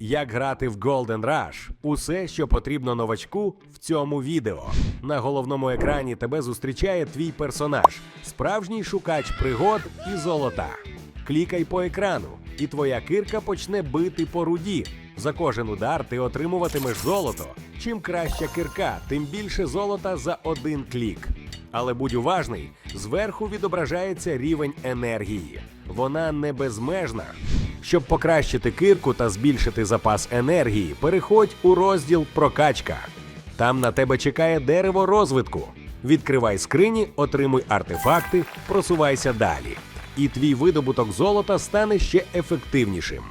як грати в Golden Rush. Усе, що потрібно новачку в цьому відео. На головному екрані тебе зустрічає твій персонаж, справжній шукач пригод і золота. Клікай по екрану, і твоя кирка почне бити по руді. За кожен удар ти отримуватимеш золото. Чим краща кирка, тим більше золота за один клік. Але будь уважний, зверху відображається рівень енергії. Вона не безмежна. Щоб покращити кирку та збільшити запас енергії, переходь у розділ Прокачка. Там на тебе чекає дерево розвитку. Відкривай скрині, отримуй артефакти, просувайся далі. І твій видобуток золота стане ще ефективнішим.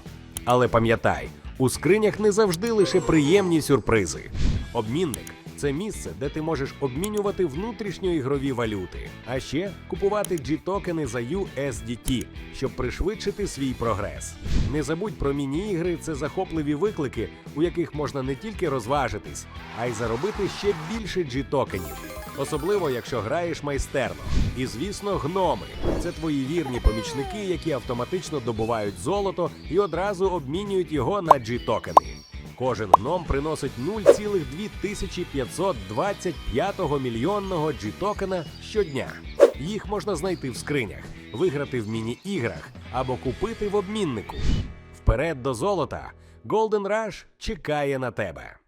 Але пам'ятай, у скринях не завжди лише приємні сюрпризи. Обмінник це місце, де ти можеш обмінювати внутрішньоігрові валюти, а ще купувати G-токени за USDT, щоб пришвидшити свій прогрес. Не забудь про міні-ігри це захопливі виклики, у яких можна не тільки розважитись, а й заробити ще більше G-токенів. Особливо, якщо граєш майстерно. І звісно, гноми це твої вірні помічники, які автоматично добувають золото і одразу обмінюють його на G-токени. Кожен гном приносить 0,2525 мільйонного G-токена щодня. Їх можна знайти в скринях, виграти в міні-іграх або купити в обміннику. Вперед до золота! Golden Rush чекає на тебе.